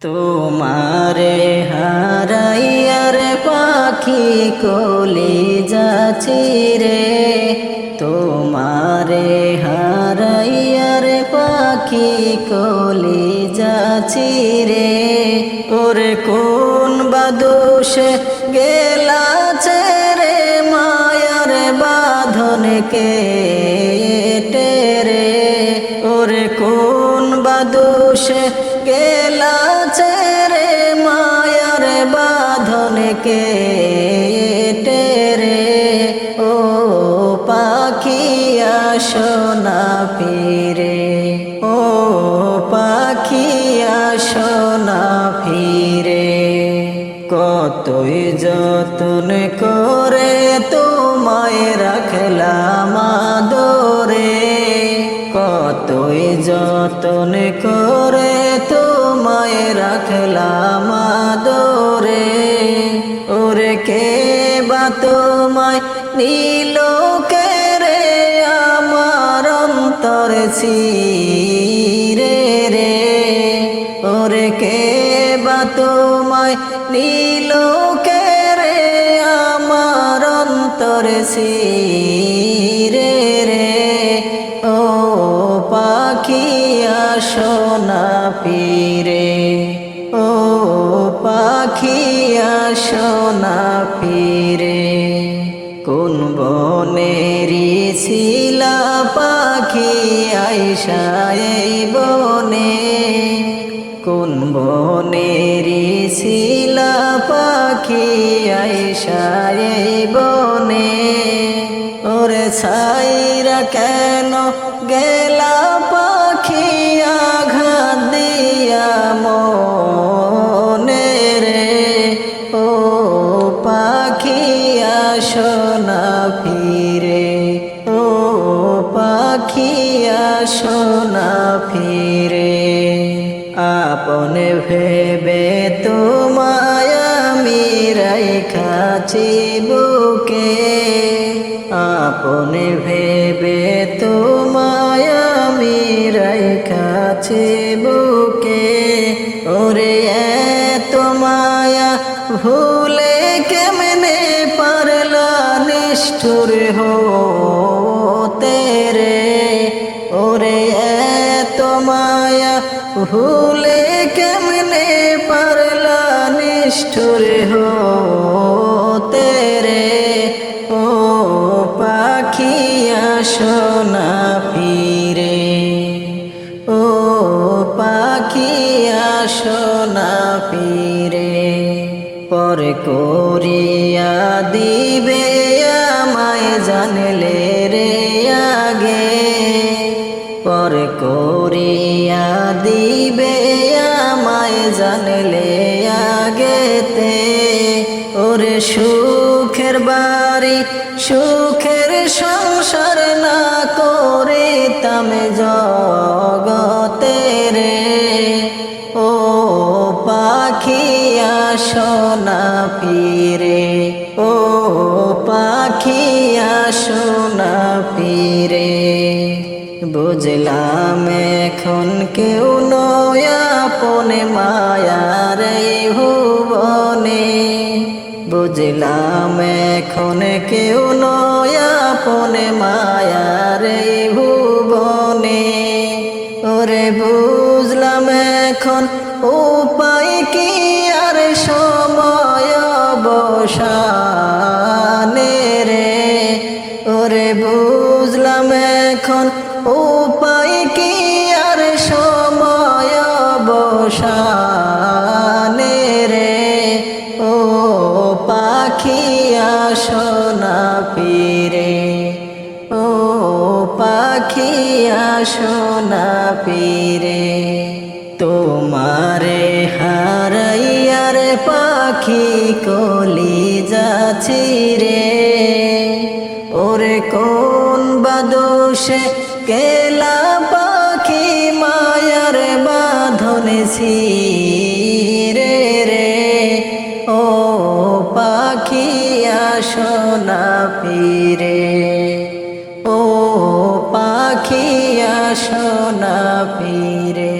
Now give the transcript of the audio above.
তোমারে হারাইয়ার পাখি কলি যাচ্ছি রে। তোমারে হারাইয়ার পাখি কলি যাচ্ছি রে। ওরে কোন বাদুষে গেলাছে রে মায়ার বাঁধন কে রে। ওরে কোন বাদুষে গেলাছে রে মায়ার বাঁধন কে রে। ও পাখি আসনা ফিরে। ও পাখি আসনা ফিরে। কতই যতন করে তোমায় রাখলাম আদরে। কতই যতন করে তোমায় রাখলাম আদরে। ওরে কে বা তোমায় নীল রে? আমার অন্তর ছিরে রে। ওরে কে বা তোমায় নীল রে? আমার অন্তর রে পাখি আসনা ফিরে। ও পাখি আসনা ফিরে। কোন বনেরি শিলা পাখি আইসায় বনে? কোন বনেরি শিলা পাখি আইসায় বনে? ওরে ছাইরা কেন গেলা পাখি আঘাত দিয়া মনে রে? ও পাখি আসনা ফিরে। ও পাখি আসনা ফিরে। আপনে ভেবে তোমায় আমি রাইখাছি বুকে। আপন ভেবে তোমায় আমি রাইখাছি বুকে। ওরে, এত মায়া ভুলে কেমনে পারলা নিষ্ঠুর হতে রে? ওরে, এত মায়া ভুলে কেমনে পারলা নিষ্ঠুর হতে রে? ও পাখি আসনা ফিরে। ও পাখি আসনা ফিরে, পর করিয়া দিবে আমায় জানলে রে আগে। পর করিয়া দিবে আমায় জানলে আগেতে ওরে সুখের বাড়ি সুখের সংসার না করে তামে জগতে রে। ও পাখি আসনা ফিরে, ও পাখি আসনা ফিরে। বুঝলাম এখন কেউ নয়াপনে মায়ার এই ভুবনে। বুঝলাম এখন কেউ নয়াপনে মায়ার এই ভুবনে। ওরে বুঝলাম এখন উপায় কি আর সময় বসানে রে। ওরে বুঝলাম এখন উপায় কি আর সময় বসানে আসনা ফিরে। ও পাখি আসনা ফিরে। তোমারে হারাইয়ার পাখি কলি যাচ্ছি রে ওরে কোন বাদোষে কেলা পাখি মায়ার বাঁধনে পীরে ও পাখিয়া সোনা পীরে